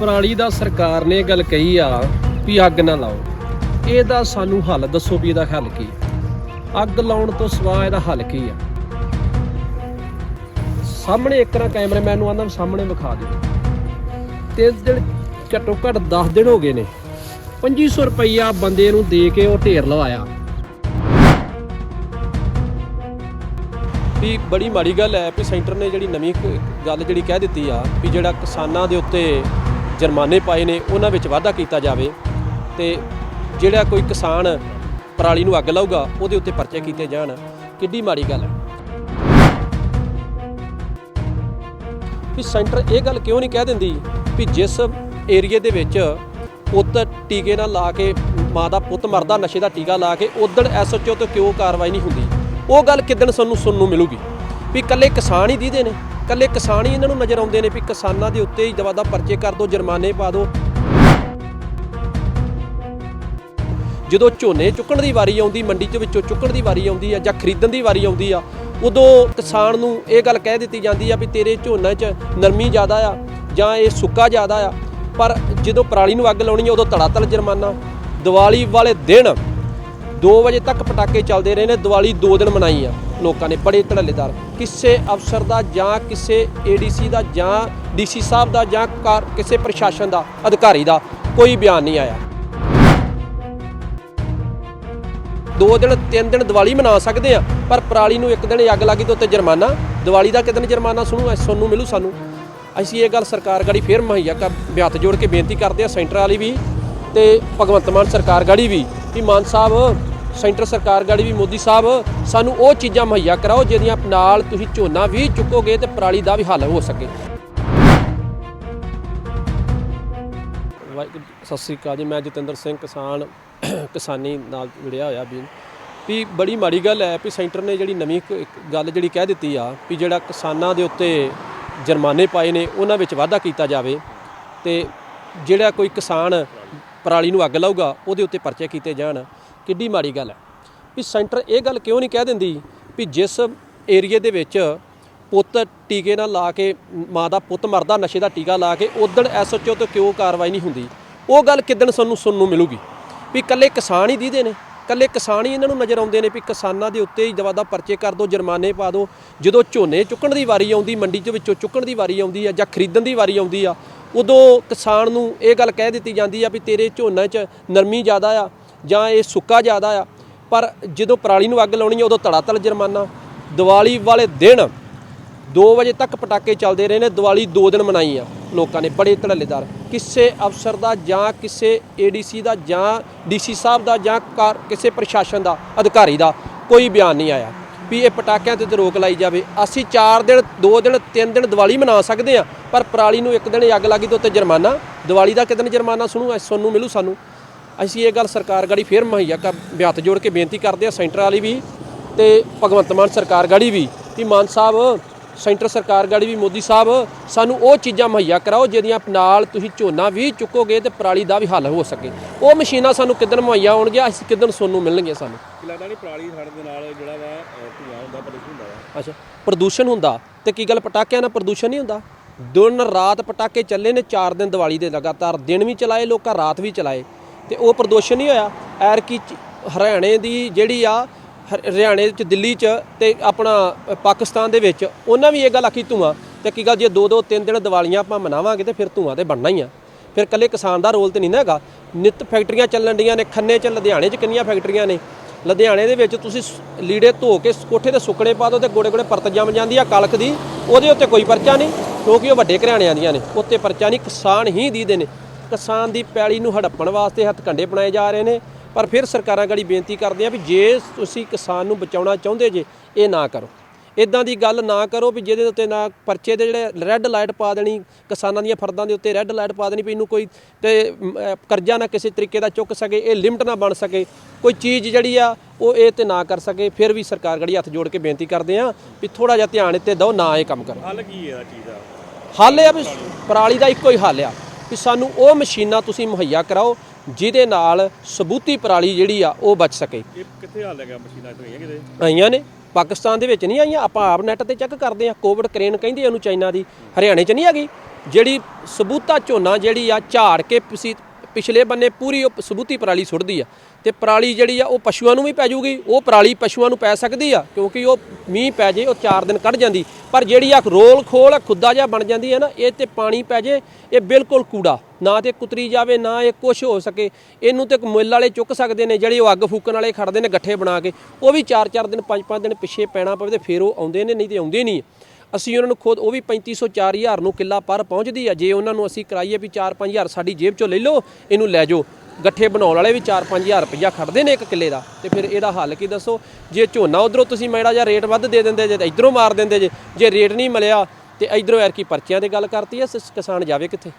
ਪਰਾਲੀ ਦਾ ਸਰਕਾਰ ਨੇ ਇਹ ਗੱਲ ਕਹੀ ਆ ਵੀ ਅੱਗ ਨਾ ਲਾਓ। ਇਹਦਾ ਸਾਨੂੰ ਹੱਲ ਦੱਸੋ ਵੀ ਇਹਦਾ ਹੱਲ ਕੀ? ਆ? ਅੱਗ ਲਾਉਣ ਤੋਂ ਸਿਵਾ ਇਹਦਾ ਹੱਲ ਕੀ ਆ? ਸਾਹਮਣੇ ਇੱਕ ਨਾ ਕੈਮਰਾਮੈਨ ਨੂੰ ਆਂਦਾ ਸਾਹਮਣੇ ਵਿਖਾ ਦਿਓ। ਤੇ ਦਿਨ ਘੱਟੋ ਘੱਟ 10 ਦਿਨ ਹੋ ਗਏ ਨੇ। 2500 ਰੁਪਈਆ ਬੰਦੇ ਨੂੰ ਦੇ ਕੇ ਉਹ ਢੇਰ ਲਵਾਇਆ। ਵੀ ਬੜੀ ਮਾੜੀ ਗੱਲ ਹੈ ਵੀ ਸੈਂਟਰ ਨੇ ਜਿਹੜੀ ਨਵੀਂ ਕ- ਗੱਲ ਜਿਹੜੀ ਕਹਿ ਦਿੱਤੀ ਆ ਵੀ ਜਿਹੜਾ ਕਿਸਾਨਾਂ ਦੇ ਉੱਤੇ ਜੁਰਮਾਨੇ ਪਾਏ ਨੇ, ਉਹਨਾਂ ਵਿੱਚ ਵਾਧਾ ਕੀਤਾ ਜਾਵੇ ਤੇ ਜਿਹੜਾ ਕੋਈ ਕਿਸਾਨ ਪਰਾਲੀ ਨੂੰ ਅੱਗ ਲਾਊਗਾ, ਉਹਦੇ ਉੱਤੇ ਪਰਚੇ ਕੀਤੇ ਜਾਣ। ਕਿੱਡੀ ਮਾੜੀ ਗੱਲ ਹੈ। ਵੀ ਸੈਂਟਰ ਇਹ ਗੱਲ ਕਿਉਂ ਨਹੀਂ ਕਹਿ ਦਿੰਦੀ ਵੀ ਜਿਸ ਏਰੀਏ ਦੇ ਵਿੱਚ ਪੁੱਤ ਟੀਕੇ ਨਾਲ ਲਾ ਕੇ, ਮਾਂ ਦਾ ਪੁੱਤ ਮਰਦਾ, ਨਸ਼ੇ ਦਾ ਟੀਕਾ ਲਾ ਕੇ, ਉਦਣ ਐਸਐਚਓ ਤੋਂ ਕਿਉਂ ਕਾਰਵਾਈ ਨਹੀਂ ਹੁੰਦੀ? ਉਹ ਗੱਲ ਕਿਦਣ ਸਾਨੂੰ ਸੁਣਨ ਨੂੰ ਮਿਲੂਗੀ? ਵੀ ਇਕੱਲੇ ਕਿਸਾਨ ਹੀ ਦੀਦੇ ਨੇ। ਇਕੱਲੇ ਕਿਸਾਨ ਹੀ ਇਹਨਾਂ ਨੂੰ ਨਜ਼ਰ ਆਉਂਦੇ ਨੇ ਵੀ ਕਿਸਾਨਾਂ ਦੇ ਉੱਤੇ ਹੀ ਦਵਾ ਪਰਚੇ ਕਰ ਦਿਓ ਜੁਰਮਾਨੇ ਪਾ ਦਿਓ ਜਦੋਂ ਝੋਨੇ ਚੁੱਕਣ ਦੀ ਵਾਰੀ ਆਉਂਦੀ, ਮੰਡੀ ਚ ਵਿੱਚੋਂ ਚੁੱਕਣ ਦੀ ਵਾਰੀ ਆਉਂਦੀ ਆ ਜਾਂ ਖਰੀਦਣ ਦੀ ਵਾਰੀ ਆਉਂਦੀ ਆ, ਉਦੋਂ ਕਿਸਾਨ ਨੂੰ ਇਹ ਗੱਲ ਕਹਿ ਦਿੱਤੀ ਜਾਂਦੀ ਆ ਵੀ ਤੇਰੇ ਝੋਨੇ 'ਚ ਨਰਮੀ ਜ਼ਿਆਦਾ ਆ ਜਾਂ ਇਹ ਸੁੱਕਾ ਜ਼ਿਆਦਾ ਆ, ਪਰ ਜਦੋਂ ਪਰਾਲੀ ਨੂੰ ਅੱਗ ਲਾਉਣੀ ਆ, ਉਦੋਂ ਧੜਾਧੜ ਜੁਰਮਾਨਾ। ਦੀਵਾਲੀ ਵਾਲੇ ਦਿਨ 2 ਵਜੇ ਤੱਕ ਪਟਾਕੇ ਚੱਲਦੇ ਰਹੇ ਨੇ, ਦੀਵਾਲੀ 2 ਦਿਨ ਮਨਾਈ ਆ। ਲੋਕਾਂ ਨੇ ਬੜੇ ਧੜੱਲੇਦਾਰ। ਕਿਸੇ ਅਫਸਰ ਦਾ ਜਾਂ ਕਿਸੇ ਏਡੀਸੀ ਦਾ ਜਾਂ ਡੀਸੀ ਸਾਹਿਬ ਦਾ ਜਾਂ ਕਾਰ- ਕਿਸੇ ਪ੍ਰਸ਼ਾਸਨ ਦਾ, ਅਧਿਕਾਰੀ ਦਾ ਕੋਈ ਬਿਆਨ ਨਹੀਂ ਆਇਆ। ਦੋ ਦਿਨ, ਤਿੰਨ ਦਿਨ ਦੀਵਾਲੀ ਮਨਾ ਸਕਦੇ ਆ, ਪਰ ਪਰਾਲੀ ਨੂੰ ਇੱਕ ਦਿਨ ਅੱਗ ਲੱਗੀ ਤੇ ਉੱਤੇ ਜੁਰਮਾਨਾ। ਦੀਵਾਲੀ ਦਾ ਕਿਦਨ ਜੁਰਮਾਨਾ ਸੁਣੂ? ਐ ਸਾਨੂੰ ਮਿਲੂ ਸਾਨੂੰ। ਅਸੀਂ ਇਹ ਗੱਲ ਸਰਕਾਰ ਗਾੜੀ ਫੇਰ ਮੁਹੱਈਆ ਕਰ ਹੱਥ ਜੋੜ ਕੇ ਬੇਨਤੀ ਕਰਦੇ ਆ, ਸੈਂਟਰ ਵਾਲੀ ਵੀ ਤੇ ਭਗਵੰਤ ਮਾਨ ਸਰਕਾਰ ਗਾੜੀ ਵੀ ਕਿ ਮਾਨ ਸਾਹਿਬ ਸੈਂਟਰ ਸਰਕਾਰ ਗਾੜੀ ਵੀ ਮੋਦੀ ਸਾਹਿਬ, ਸਾਨੂੰ ਉਹ ਚੀਜ਼ਾਂ ਮੁਹੱਈਆ ਕਰਾਓ ਜਿਹਦੀਆਂ ਨਾਲ ਤੁਸੀਂ ਝੋਨਾ ਵੀ ਚੁੱਕੋਗੇ ਤੇ ਪਰਾਲੀ ਦਾ ਵੀ ਹੱਲ ਹੋ ਸਕੇ। ਵਾਹਿਗੁਰੂ, ਸਤਿ ਸ੍ਰੀ ਅਕਾਲ ਜੀ। ਮੈਂ ਜਤਿੰਦਰ ਸਿੰਘ, ਕਿਸਾਨ, ਕਿਸਾਨੀ ਨਾਲ ਜੁੜਿਆ ਹੋਇਆ ਵੀ। ਵੀ ਬੜੀ ਮਾੜੀ ਗੱਲ ਹੈ ਵੀ ਸੈਂਟਰ ਨੇ ਜਿਹੜੀ ਨਵੀਂ ਕ- ਇੱਕ ਗੱਲ ਜਿਹੜੀ ਕਹਿ ਦਿੱਤੀ ਆ ਵੀ ਜਿਹੜਾ ਕਿਸਾਨਾਂ ਦੇ ਉੱਤੇ ਜੁਰਮਾਨੇ ਪਾਏ ਨੇ, ਉਹਨਾਂ ਵਿੱਚ ਵਾਧਾ ਕੀਤਾ ਜਾਵੇ ਤੇ ਜਿਹੜਾ ਕੋਈ ਕਿਸਾਨ ਪਰਾਲੀ ਨੂੰ ਅੱਗ ਲਾਊਗਾ, ਉਹਦੇ ਉੱਤੇ ਪਰਚੇ ਕੀਤੇ ਜਾਣ। ਕਿੱਡੀ ਮਾੜੀ ਗੱਲ ਹੈ। ਵੀ ਸੈਂਟਰ ਇਹ ਗੱਲ ਕਿਉਂ ਨਹੀਂ ਕਹਿ ਦਿੰਦੀ ਵੀ ਜਿਸ ਏਰੀਏ ਦੇ ਵਿੱਚ ਪੁੱਤ ਟੀਕੇ ਨਾਲ ਲਾ ਕੇ, ਮਾਂ ਦਾ ਪੁੱਤ ਮਰਦਾ, ਨਸ਼ੇ ਦਾ ਟੀਕਾ ਲਾ ਕੇ ਉਦਣ ਐਸਐਚਓ ਤੇ ਕਿਉਂ ਕਾਰਵਾਈ ਨਹੀਂ ਹੁੰਦੀ? ਉਹ ਗੱਲ ਕਿਦਣ ਸਾਨੂੰ ਸੁਣਨ ਨੂੰ ਮਿਲੂਗੀ? ਵੀ ਇਕੱਲੇ ਕਿਸਾਨ ਹੀ ਦੀਦੇ ਨੇ। ਇਕੱਲੇ ਕਿਸਾਨ ਹੀ ਇਹਨਾਂ ਨੂੰ ਨਜ਼ਰ ਆਉਂਦੇ ਨੇ ਵੀ ਕਿਸਾਨਾਂ ਦੇ ਉੱਤੇ ਹੀ ਦਵਾ ਪਰਚੇ ਕਰ ਦਿਓ ਜੁਰਮਾਨੇ ਪਾ ਦਿਓ ਜਦੋਂ ਝੋਨੇ ਚੁੱਕਣ ਦੀ ਵਾਰੀ ਆਉਂਦੀ, ਮੰਡੀ ਦੇ ਵਿੱਚੋਂ ਚੁੱਕਣ ਦੀ ਵਾਰੀ ਆਉਂਦੀ ਆ ਜਾਂ ਖਰੀਦਣ ਦੀ ਵਾਰੀ ਆਉਂਦੀ ਆ ਉਦੋਂ ਕਿਸਾਨ ਨੂੰ ਇਹ ਗੱਲ ਕਹਿ ਦਿੱਤੀ ਜਾਂਦੀ ਆ ਵੀ ਤੇਰੇ ਝੋਨੇ 'ਚ ਨਰਮੀ ਜ਼ਿਆਦਾ ਆ ਜਾਂ ਇਹ ਸੁੱਕਾ ਜ਼ਿਆਦਾ ਆ, ਪਰ ਜਦੋਂ ਪਰਾਲੀ ਨੂੰ ਅੱਗ ਲਾਉਣੀ ਆ, ਉਦੋਂ ਧੜਾਧੜ ਜੁਰਮਾਨਾ। ਦੀਵਾਲੀ ਵਾਲੇ ਦਿਨ 2 ਵਜੇ ਤੱਕ ਪਟਾਕੇ ਚੱਲਦੇ ਰਹੇ ਨੇ, ਦੀਵਾਲੀ 2 ਦਿਨ ਮਨਾਈ ਆ ਲੋਕਾਂ ਨੇ, ਬੜੇ ਧੜੱਲੇਦਾਰ। ਕਿਸੇ ਅਫਸਰ ਦਾ ਜਾਂ ਕਿਸੇ ਏਡੀਸੀ ਦਾ ਜਾਂ ਡੀਸੀ ਸਾਹਿਬ ਦਾ ਜਾਂ ਕਾਰ- ਕਿਸੇ ਪ੍ਰਸ਼ਾਸਨ ਦਾ, ਅਧਿਕਾਰੀ ਦਾ ਕੋਈ ਬਿਆਨ ਨਹੀਂ ਆਇਆ। ਵੀ ਇਹ ਪਟਾਕਿਆਂ ਤੇ ਰੋਕ ਲਾਈ ਜਾਵੇ। ਅਸੀਂ 4 ਦਿਨ 2 ਦਿਨ 3 ਦਿਨ ਦੀਵਾਲੀ ਮਨਾ ਸਕਦੇ ਆ ਪਰ ਪਰਾਲੀ ਨੂੰ ਇੱਕ ਦਿਨ ਅੱਗ ਲੱਗੀ ਤੇ ਉੱਤੇ ਜੁਰਮਾਨਾ। ਦੀਵਾਲੀ ਦਾ ਕਿਦਨ ਜੁਰਮਾਨਾ ਸੁਣੂ? ਐ ਸਾਨੂੰ ਮਿਲੂ ਸਾਨੂੰ। ਅਸੀਂ ਇਹ ਗੱਲ ਸਰਕਾਰ ਗਾੜੀ ਫੇਰ ਮੁਹੱਈਆ ਕਰ ਹੱਥ ਜੋੜ ਕੇ ਬੇਨਤੀ ਕਰਦੇ ਆ ਸੈਂਟਰ ਵਾਲੀ ਵੀ ਤੇ ਭਗਵੰਤ ਮਾਨ ਸਰਕਾਰ ਗਾੜੀ ਵੀ ਕਿ ਮਾਨ ਸਾਹਿਬ ਸੈਂਟਰ ਸਰਕਾਰ ਗਾੜੀ ਵੀ ਮੋਦੀ ਸਾਹਿਬ ਸਾਨੂੰ ਉਹ ਚੀਜ਼ਾਂ ਮੁਹੱਈਆ ਕਰਾਓ ਜਿਹਦੀਆਂ ਨਾਲ ਤੁਸੀਂ ਝੋਨਾ ਵੀ ਚੁੱਕੋਗੇ ਤੇ ਪਰਾਲੀ ਦਾ ਵੀ ਹੱਲ ਹੋ ਸਕੇ। ਉਹ ਮਸ਼ੀਨਾਂ ਸਾਨੂੰ ਕਿਦਨ ਮੁਹੱਈਆ ਹੋਣਗੀਆਂ ਅਸੀਂ ਕਿਦਨ ਸੋਨੂੰ ਮਿਲਣਗੇ ਸਾਨੂੰ? ਲੱਗਦਾ ਨਹੀਂ ਪਰਾਲੀ ਸੜ ਦੇ ਨਾਲ ਜਿਹੜਾ ਵਾ ਧੂੰਆਂ ਹੁੰਦਾ ਪ੍ਰਦੂਸ਼ਣ ਹੁੰਦਾ ਵਾ? ਅੱਛਾ ਪ੍ਰਦੂਸ਼ਣ ਹੁੰਦਾ। ਤੇ ਕੀ ਗੱਲ ਪਟਾਕਿਆਂ ਨਾਲ ਪ੍ਰਦੂਸ਼ਣ ਨਹੀਂ ਹੁੰਦਾ? ਦਿਨ ਰਾਤ ਪਟਾਕੇ ਚੱਲੇ ਨੇ 4 ਦਿਨ ਦੀਵਾਲੀ ਦੇ ਲਗਾਤਾਰ। ਦਿਨ ਵੀ ਚਲਾਏ ਲੋਕਾਂ ਰਾਤ ਵੀ ਚਲਾਏ। ਤੇ ਉਹ ਪ੍ਰਦੂਸ਼ਣ ਨਹੀਂ ਹੋਇਆ। ਐਰ ਕੀ ਹਰਿਆਣੇ ਦੀ ਜਿਹੜੀ ਆ ਹਰਿਆਣੇ ਚ, ਦਿੱਲੀ ਚ ਤੇ ਆਪਣਾ ਪਾਕਿਸਤਾਨ ਦੇ ਵਿੱਚ, ਉਹਨਾਂ ਵੀ ਇਹ ਗੱਲ ਆਖੀ ਧੂਆਂ ਤੇ ਕੀ ਗੱਲ ਜੇ ਦੋ ਦੋ ਤਿੰਨ ਦਿਨ ਦੀਵਾਲੀਆਂ ਆਪਾਂ ਮਨਾਵਾਂਗੇ ਤੇ ਫਿਰ ਧੂਆਂ ਤੇ ਬਣਨਾ ਹੀ ਆ। ਫਿਰ ਕੱਲੇ ਕਿਸਾਨ ਦਾ ਰੋਲ ਤੇ ਨਹੀਂ ਨਾ ਹੈਗਾ। ਨਿਤ ਫੈਕਟਰੀਆਂ ਚੱਲਣ ਡੀਆਂ ਨੇ, ਖੰਨੇ ਚ, ਲੁਧਿਆਣੇ ਚ ਕਿੰਨੀਆਂ ਫੈਕਟਰੀਆਂ ਨੇ? ਲੁਧਿਆਣੇ ਦੇ ਵਿੱਚ ਤੁਸੀਂ ਲੀੜੇ ਧੋ ਕੇ ਕੋਠੇ ਤੇ ਸੁੱਕਣੇ ਪਾ ਦਿਓ ਤੇ ਗੋੜੇ ਗੋੜੇ ਪਰਤ ਜੰਮ ਜਾਂਦੀ ਆ ਕਲਕ ਦੀ, ਉਹਦੇ ਉੱਤੇ ਕੋਈ ਪਰਚਾ ਨਹੀਂ, ਕਿਉਂਕਿ ਉਹ ਵੱਡੇ ਘਰਾਣਿਆਂ ਦੀਆਂ ਨੇ, ਉੱਤੇ ਪਰਚਾ ਨਹੀਂ, ਕਿਸਾਨ ਹੀ ਦੀਦੇ ਨੇ। ਕਿਸਾਨ ਦੀ ਪੈਲੀ ਨੂੰ ਹੜੱਪਣ ਵਾਸਤੇ ਹੱਥ ਕੰਡੇ ਬਣਾਏ ਜਾ ਰਹੇ ਨੇ ਪਰ ਫਿਰ ਸਰਕਾਰਾਂ ਗੜੀ ਬੇਨਤੀ ਕਰਦੇ ਆ ਵੀ ਜੇ ਤੁਸੀਂ ਕਿਸਾਨ ਨੂੰ ਬਚਾਉਣਾ ਚਾਹੁੰਦੇ ਜੇ ਇਹ ਨਾ ਕਰੋ। ਇਦਾਂ ਦੀ ਗੱਲ ਨਾ ਕਰੋ ਵੀ ਜਿਹਦੇ ਉੱਤੇ ਨਾ ਪਰਚੇ ਦੇ ਜਿਹੜੇ ਰੈੱਡ ਲਾਈਟ ਪਾ ਦੇਣੀ ਕਿਸਾਨਾਂ ਦੀਆਂ ਫਰਦਾਂ ਦੇ ਉੱਤੇ ਰੈੱਡ ਲਾਈਟ ਪਾ ਦੇਣੀ ਵੀ ਇਹਨੂੰ ਕੋਈ ਤੇ ਕਰਜ਼ਾ ਨਾ ਕਿਸੇ ਤਰੀਕੇ ਦਾ ਚੁੱਕ ਸਕੇ ਇਹ ਲਿਮਟ ਨਾ ਬਣ ਸਕੇ। ਕੋਈ ਚੀਜ਼ ਜਿਹੜੀ ਆ ਉਹ ਇਹ ਤੇ ਨਾ ਕਰ ਸਕੇ ਫਿਰ ਵੀ ਸਰਕਾਰ ਗੜੀ ਹੱਥ ਜੋੜ ਕੇ ਬੇਨਤੀ ਕਰਦੇ ਆ ਵੀ ਥੋੜਾ ਜਿਹਾ ਧਿਆਨ ਇੱਥੇ ਦਿਓ ਨਾ ਇਹ ਕੰਮ ਕਰੋ। ਹੱਲ ਕੀ ਹੈ ਚੀਜ਼ ਦਾ? ਹੱਲ ਇਹ ਆ ਵੀ ਪਰਾਲੀ ਦਾ ਇੱਕੋ ਹੀ ਹੱਲ ਆ ਵੀ ਸਾਨੂੰ ਉਹ ਮਸ਼ੀਨਾਂ ਤੁਸੀਂ ਮੁਹੱਈਆ ਕਰਾਓ ਜਿਹਦੇ ਨਾਲ ਸਬੂਤੀ ਪਰਾਲੀ ਜਿਹੜੀ ਆ ਉਹ ਬਚ ਸਕੇ। ਇਹ ਕਿੱਥੇ ਹੱਲ ਹੈਗਾ? ਮਸ਼ੀਨਾਂ ਇੱਥੇ ਹੈਗੀਆਂ ਕਿਤੇ? ਆਈਆਂ ਨੇ। ਪਾਕਿਸਤਾਨ ਦੇ ਵਿੱਚ ਨਹੀਂ ਆਈਆਂ। ਆਪਾਂ ਆਪ ਨੈਟ ਤੇ ਚੈੱਕ ਕਰਦੇ ਆ ਕੋਵਿਡ ਕਰੇਨ ਕਹਿੰਦੇ ਆ ਉਹਨੂੰ ਚਾਈਨਾ ਦੀ। ਹਰਿਆਣੇ 'ਚ ਨਹੀਂ ਹੈਗੀ। ਜਿਹੜੀ ਸਬੂਤਾ ਝੋਨਾ ਜਿਹੜੀ ਆ ਝਾੜ ਕੇ ਪਿਛਲੇ ਬੰਨੇ ਪੂਰੀ ਉਹ ਸਬੂਤੀ ਪਰਾਲੀ ਸੁੱਟਦੀ ਆ। ਤੇ ਪਰਾਲੀ ਜਿਹੜੀ ਆ ਉਹ ਪਸ਼ੂਆਂ ਨੂੰ ਵੀ ਪੈ ਜੂਗੀ। ਉਹ ਪਰਾਲੀ ਪਸ਼ੂਆਂ ਨੂੰ ਪੈ ਸਕਦੀ ਆ ਕਿਉਂਕਿ ਉਹ ਮੀਂਹ ਪੈ ਜੇ ਉਹ 4 ਦਿਨ ਕੱਢ ਜਾਂਦੀ। ਪਰ ਜਿਹੜੀ ਆ ਰੋਲ ਖੋਲ ਆ, ਖੁੱਦਾ ਜਿਹਾ ਬਣ ਜਾਂਦੀ ਹੈ ਨਾ ਇਹ ਤੇ ਪਾਣੀ ਪੈ ਜੇ ਇਹ ਬਿਲਕੁਲ ਕੂੜਾ। ਨਾ ਤੇ ਕੁਤਰੀ ਜਾਵੇ ਨਾ ਇਹ ਕੁਝ ਹੋ ਸਕੇ। ਇਹਨੂੰ ਤੇ ਮੁੱਲ ਵਾਲੇ ਚੁੱਕ ਸਕਦੇ ਨੇ ਜਿਹੜੇ ਉਹ ਅੱਗ ਫੂਕਣ ਵਾਲੇ ਖੜਦੇ ਨੇ ਗੱਠੇ ਬਣਾ ਕੇ। ਉਹ ਵੀ 4-4 ਦਿਨ 5-5 ਦਿਨ ਪਿੱਛੇ ਪੈਣਾ ਪਵੇ ਤੇ ਫਿਰ ਉਹ ਆਉਂਦੇ ਨੇ ਨਹੀਂ ਤੇ ਆਉਂਦੇ ਨਹੀਂ। ਅਸੀਂ ਉਹਨਾਂ ਨੂੰ ਖੁਦ, ਉਹ ਵੀ 3500 4000 ਨੂੰ ਕਿੱਲਾ ਪਰ ਪਹੁੰਚਦੀ ਆ। ਜੇ ਉਹਨਾਂ ਨੂੰ ਅਸੀਂ ਕਰਾਈਏ ਵੀ 4-5000 ਸਾਡੀ ਜੇਬ ਚੋਂ ਲੈ ਲਓ, ਇਹਨੂੰ ਲੈ ਜਾਓ। ਗੱਠੇ ਬਣਾਉਣ ਵਾਲੇ ਵੀ 4-5000 ਰੁਪਇਆ ਖੜਦੇ ਨੇ ਇੱਕ ਕਿੱਲੇ ਦਾ। ਤੇ ਫਿਰ ਇਹਦਾ ਹੱਲ ਕੀ ਦੱਸੋ? ਜੇ ਝੋਨਾ ਉਧਰੋਂ ਤੁਸੀਂ ਮੈੜਾ ਜਾਂ ਰੇਟ ਵੱਧ ਦੇ ਦਿੰਦੇ ਜੇ, ਤੇ ਇਧਰੋਂ ਮਾਰ ਦਿੰਦੇ ਜੇ। ਜੇ ਰੇਟ ਨਹੀਂ ਮਿਲਿਆ, ਤੇ ਇਧਰੋਂ ਯਾਰ ਕੀ ਪਰਚੀਆਂ ਦੀ ਗੱਲ ਕਰਤੀ ਐ ਸ- ਕਿਸਾਨ ਜਾਵੇ ਕਿੱਥੇ?